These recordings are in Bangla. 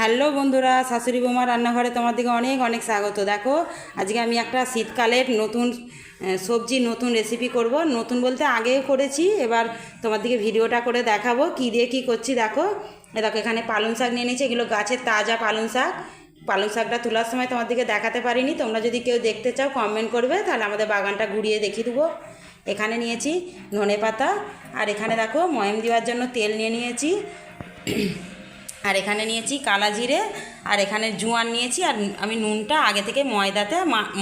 হ্যালো বন্ধুরা, শাশুড়ি বৌমা রান্নাঘরে তোমার দিকে অনেক অনেক স্বাগত। দেখো, আজকে আমি একটা শীতকালের নতুন সবজি নতুন রেসিপি করব। নতুন বলতে আগেও করেছি, এবার তোমার দিকে ভিডিওটা করে দেখাবো কী দিয়ে কী করছি, দেখো। দেখো, এখানে পালং শাক নিয়ে নিয়েছি, এগুলো গাছের তাজা পালং শাক। পালং শাকটা তোলার সময় তোমার দিকে দেখাতে পারিনি, তোমরা যদি কেউ দেখতে চাও কমেন্ট করবে, তাহলে আমাদের বাগানটা ঘুরিয়ে দেখিয়ে দেবো। এখানে নিয়েছি ধনে পাতা আর এখানে দেখো ময়ম দেওয়ার জন্য তেল নিয়ে নিয়েছি। আর এখানে নিয়েছি কালা জিরে, আর এখানে জোয়ান নিয়েছি, আর আমি নুনটা আগে থেকে ময়দাতে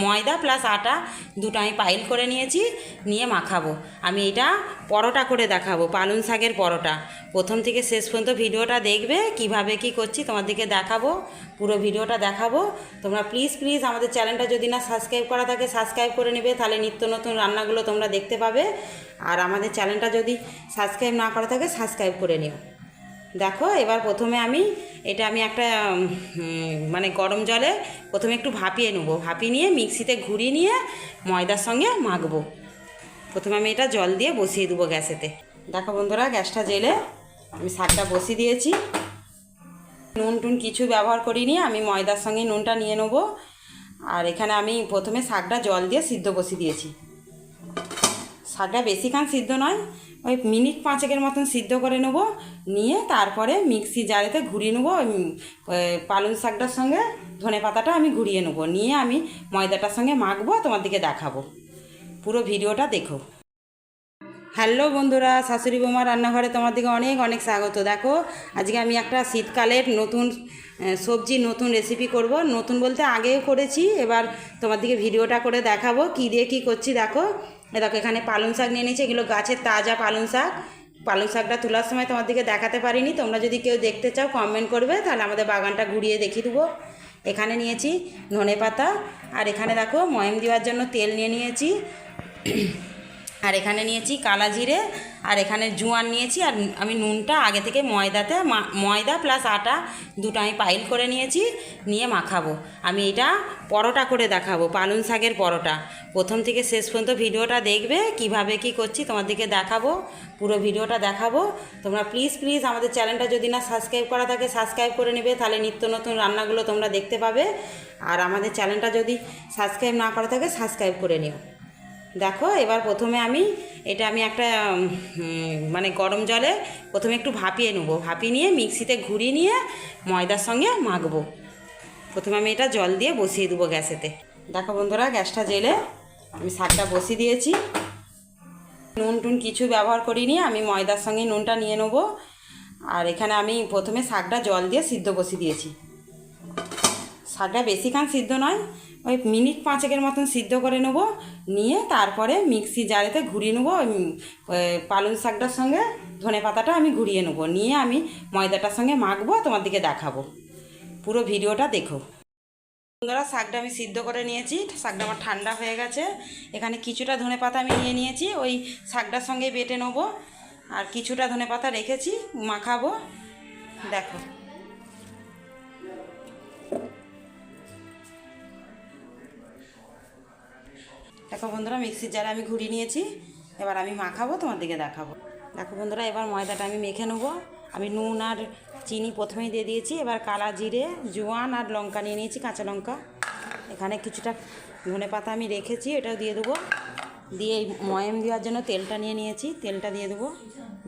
ময়দা প্লাস আটা দুটো আমি পাইল করে নিয়েছি, নিয়ে মাখাবো। আমি এটা পরোটা করে দেখাবো, পালং শাকের পরোটা। প্রথম থেকে শেষ পর্যন্ত ভিডিওটা দেখবে, কীভাবে কি করছি তোমাদেরকে দেখাবো, পুরো ভিডিওটা দেখাবো। তোমরা প্লিজ প্লিজ আমাদের চ্যানেলটা যদি না সাবস্ক্রাইব করা থাকে সাবস্ক্রাইব করে নেবে, তাহলে নিত্য নতুন রান্নাগুলো তোমরা দেখতে পাবে। আর আমাদের চ্যানেলটা যদি সাবস্ক্রাইব না করা থাকে সাবস্ক্রাইব করে নিও। দেখো, এবার প্রথমে আমি, এটা আমি একটা মানে গরম জলে প্রথমে একটু ভাপিয়ে নেব। ভাপিয়ে নিয়ে মিক্সিতে ঘুরিয়ে নিয়ে ময়দার সঙ্গে মাখবো। প্রথমে আমি এটা জল দিয়ে বসিয়ে দেবো গ্যাসেতে। দেখো বন্ধুরা, গ্যাসটা জেলে আমি শাকটা বসিয়ে দিয়েছি। নুন টুন কিছু ব্যবহার করিনি, আমি ময়দার সঙ্গে নুনটা নিয়ে নেব। আর এখানে আমি প্রথমে শাকটা জল দিয়ে সিদ্ধ বসিয়ে দিয়েছি। শাকটা বেশিক্ষণ সিদ্ধ নয়, ওই মিনিট পাঁচেকের মতন সিদ্ধ করে নেব, নিয়ে তারপরে মিক্সি জারেতে ঘুরিয়ে নেব পালং শাকটার সঙ্গে ধনে পাতাটা আমি ঘুরিয়ে নেব, নিয়ে আমি ময়দাটার সঙ্গে মাখবো, তোমার দিকে দেখাবো। পুরো ভিডিওটা দেখো। হ্যালো বন্ধুরা, শাশুড়ি বৌমা রান্নাঘরে তোমার দিকে অনেক অনেক স্বাগত। দেখো, আজকে আমি একটা শীতকালের নতুন সবজি নতুন রেসিপি করব। নতুন বলতে আগেও করেছি, এবার তোমার দিকে ভিডিওটা করে দেখাবো, কী দিয়ে কী করছি দেখো। দেখো, এখানে পালং শাক নিয়ে নিয়েছি, এগুলো গাছের তাজা পালং শাক। পালং শাকটা তোলার সময় তোমার দিকে দেখাতে পারিনি, তোমরা যদি কেউ দেখতে চাও কমেন্ট করবে, তাহলে আমাদের বাগানটা ঘুরিয়ে দেখিয়ে দেবো। এখানে নিয়েছি ধনে পাতা আর এখানে দেখো ময়ম দেওয়ার জন্য তেল নিয়ে নিয়েছি। আর এখানে নিয়েছি কালা জিরে, আর এখানে জোয়ান নিয়েছি, আর আমি নুনটা আগে থেকে ময়দাতে ময়দা প্লাস আটা দুটো আমি পাইল করে নিয়েছি, নিয়ে মাখাবো। আমি এটা পরোটা করে দেখাবো, পালং শাকের পরোটা। প্রথম থেকে শেষ পর্যন্ত ভিডিওটা দেখবে, কীভাবে কি করছি তোমাদেরকে দেখাবো, পুরো ভিডিওটা দেখাবো। তোমরা প্লিজ প্লিজ আমাদের চ্যানেলটা যদি না সাবস্ক্রাইব করা থাকে সাবস্ক্রাইব করে নেবে, তাহলে নিত্য নতুন রান্নাগুলো তোমরা দেখতে পাবে। আর আমাদের চ্যানেলটা যদি সাবস্ক্রাইব না করা থাকে সাবস্ক্রাইব করে নিও। দেখো, এবার প্রথমে আমি, এটা আমি একটা মানে গরম জলে প্রথমে একটু ভাপিয়ে নেব। ভাপিয়ে নিয়ে মিক্সিতে ঘুরিয়ে নিয়ে ময়দার সঙ্গে মাখবো। প্রথমে আমি এটা জল দিয়ে বসিয়ে দেবো গ্যাসেতে। দেখো বন্ধুরা, গ্যাসটা জেলে আমি শাকটা বসিয়ে দিয়েছি। নুন টুন কিছু ব্যবহার করিনি, আমি ময়দার সঙ্গে নুনটা নিয়ে নেব। আর এখানে আমি প্রথমে শাকটা জল দিয়ে সিদ্ধ বসিয়ে দিয়েছি। শাকটা বেশিক্ষণ সিদ্ধ নয়, ওই মিনিট পাঁচেকের মতন সিদ্ধ করে নেব, নিয়ে তারপরে মিক্সি জারেতে ঘুরিয়ে নেব পালং শাকটার সঙ্গে ধনে পাতাটা আমি ঘুরিয়ে নেব, নিয়ে আমি ময়দাটার সঙ্গে মাখবো, তোমার দিকে দেখাবো। পুরো ভিডিওটা দেখো। বন্ধুরা, শাকটা আমি সিদ্ধ করে নিয়েছি, শাকটা আমার ঠান্ডা হয়ে গেছে। এখানে কিছুটা ধনে পাতা আমি নিয়ে নিয়েছি, ওই শাকটার সঙ্গে বেটে নেব। আর কিছুটা ধনে পাতা রেখেছি, মাখাবো। দেখো। দেখো বন্ধুরা, মিক্সির জারে আমি ঘুরিয়ে নিয়েছি। এবার আমি মাখাবো, তোমার দিকে দেখাবো। দেখো বন্ধুরা, এবার ময়দাটা আমি মেখে নেব। আমি নুন আর চিনি প্রথমেই দিয়ে দিয়েছি। এবার কালা জিরে, জোয়ান আর লঙ্কা নিয়ে নিয়েছি, কাঁচা লঙ্কা। এখানে কিছুটা ধনে পাতা আমি রেখেছি, এটাও দিয়ে দেবো। দিয়ে এই ময়ম দেওয়ার জন্য তেলটা নিয়ে নিয়েছি, তেলটা দিয়ে দেবো।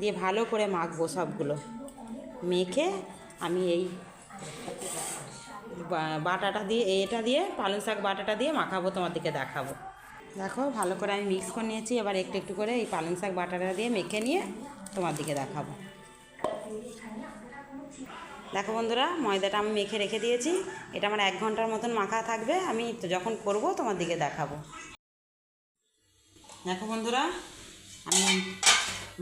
দিয়ে ভালো করে মাখবো সবগুলো। মেখে আমি এই বাটাটা দিয়ে, এটা দিয়ে পালং শাক বাটাটা দিয়ে মাখাবো, তোমার দিকে দেখাবো। দেখো, ভালো করে আমি মিক্স করে নিয়েছি। এবার একটু একটু করে এই পালং শাক বাটাটা দিয়ে মেখে নিয়ে তোমার দিকে দেখাবো। দেখো বন্ধুরা, ময়দাটা আমি মেখে রেখে দিয়েছি। এটা আমার এক ঘণ্টার মতন মাখা থাকবে। আমি যখন করব তোমার দিকে দেখাবো। দেখো বন্ধুরা, আমি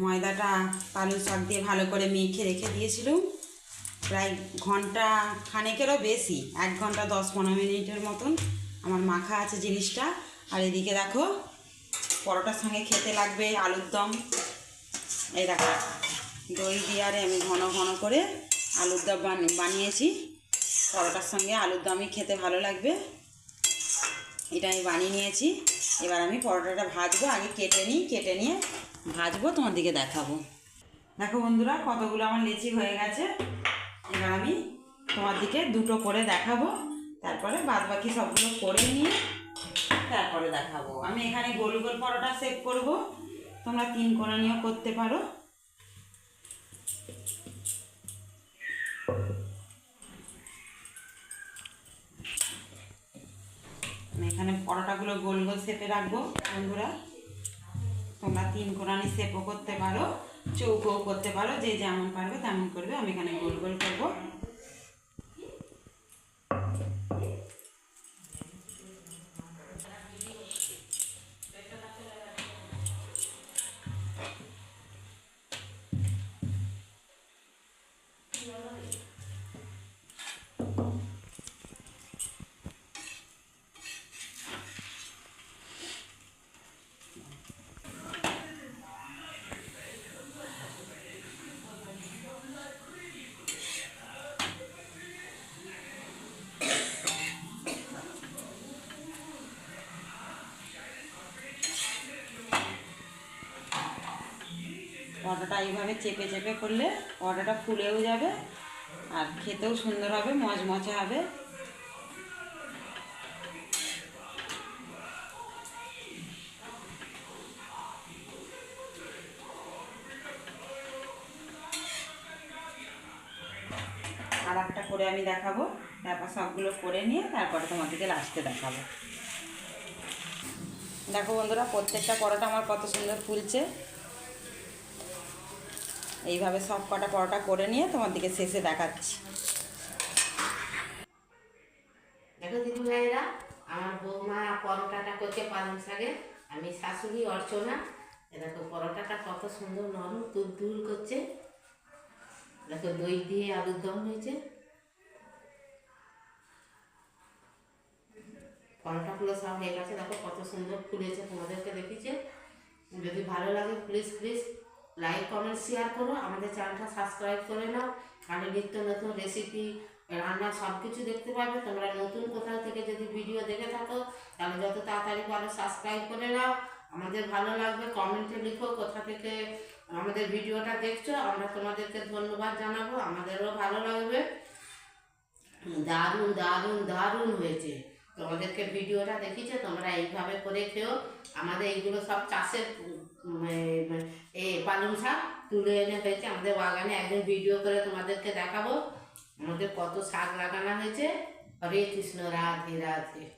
ময়দাটা পালং শাক দিয়ে ভালো করে মেখে রেখে দিয়েছিলাম। প্রায় ঘণ্টা খানেকেরও বেশি, এক ঘণ্টা দশ পনেরো মিনিটের মতন আমার মাখা আছে জিনিসটা। আর এদিকে দেখো, পরোটার সঙ্গে খেতে লাগবে আলুর দম। এই দেখো, দই দিয়ে আরে আমি ঘন ঘন করে আলুর দম বানি- বানিয়েছি। পরোটার সঙ্গে আলুর দমই খেতে ভালো লাগবে। এটা আমি বানিয়ে নিয়েছি। এবার আমি পরোটাটা ভাজবো, আগে কেটে নিই, কেটে নিয়ে ভাজবো, তোমার দিকে দেখাবো। দেখো বন্ধুরা, কতগুলো আমার লিচি হয়ে গেছে। এবার আমি তোমার দিকে দুটো করে দেখাবো। তারপরে বাদ বাকি সবগুলো করে নিয়ে তারপরে দেখাবো। আমি এখানে গোল গোল পরোটা সেভ করব। তোমরা তিন কোনা নিয়েও করতে পারো। এখানে পরোটাগুলো গোল গোল শেপে রাখব, বন্ধুরা। তোমরা তিন কোরআনি শেপও করতে পারো, চৌকোও করতে পারো, যে যেমন পারবে তেমন করবে। আমি এখানে গোল গোল করব। পরোটাটা এইভাবে চেপে চেপে করলে পরোটাটা ফুলেও যাবে আর খেতেও সুন্দর হবে মচমচে হবে। আর একটা করে আমি দেখাবো, তারপর সবগুলো করে নিয়ে তারপরে তোমাদেরকে লাস্টে দেখাবো। দেখো বন্ধুরা, প্রত্যেকটা পরোটা আমার কত সুন্দর ফুলছে। এইভাবে সব কটা পরোটা করে নিয়ে তোমার দিকে শেষে দেখাচ্ছি। দেখো দিদি ভাইয়েরা আমার বৌমা পরোটাটা করছে পালং শাকে, আমি শাশুড়ি অর্চনা। দেখো পরোটাটা কত সুন্দর নরম তুল করছে। দেখো দই দিয়ে আলুর দম হয়েছে। পরোটাগুলো সব হয়ে গেছে। দেখো কত সুন্দর ফুলেছে, তোমাদেরকে দেখিছে যদি ভালো লাগে please please like comment share করো, আমাদের চ্যানেলটা সাবস্ক্রাইব করে নাও, আর নিত্য নতুন রেসিপি রান্না সব কিছু দেখতে পাবে তোমরা নতুন কোথাও থেকে যদি ভিডিও দেখে থাকো, তাহলে যত তাড়াতাড়ি পারো সাবস্ক্রাইব করে নাও। আমাদের ভালো লাগবে কমেন্টে লিখো কোথা থেকে আমাদের ভিডিওটা দেখছ, আমরা তোমাদেরকে ধন্যবাদ জানাব, আমাদেরও ভালো লাগবে। দারুণ দারুণ দারুণ হয়েছে। তোমাদেরকে ভিডিওটা দেখিছে তোমরা এইভাবে করে খেও। আমাদের এইগুলো সব চাষের এ- পালং শাক তুলে এনে হয়েছে। আমাদের বাগানে একদিন ভিডিও করে তোমাদেরকে দেখাবো। আমাদের কত শাক লাগানো হয়েছে। হরে কৃষ্ণ, রাধে রাধে।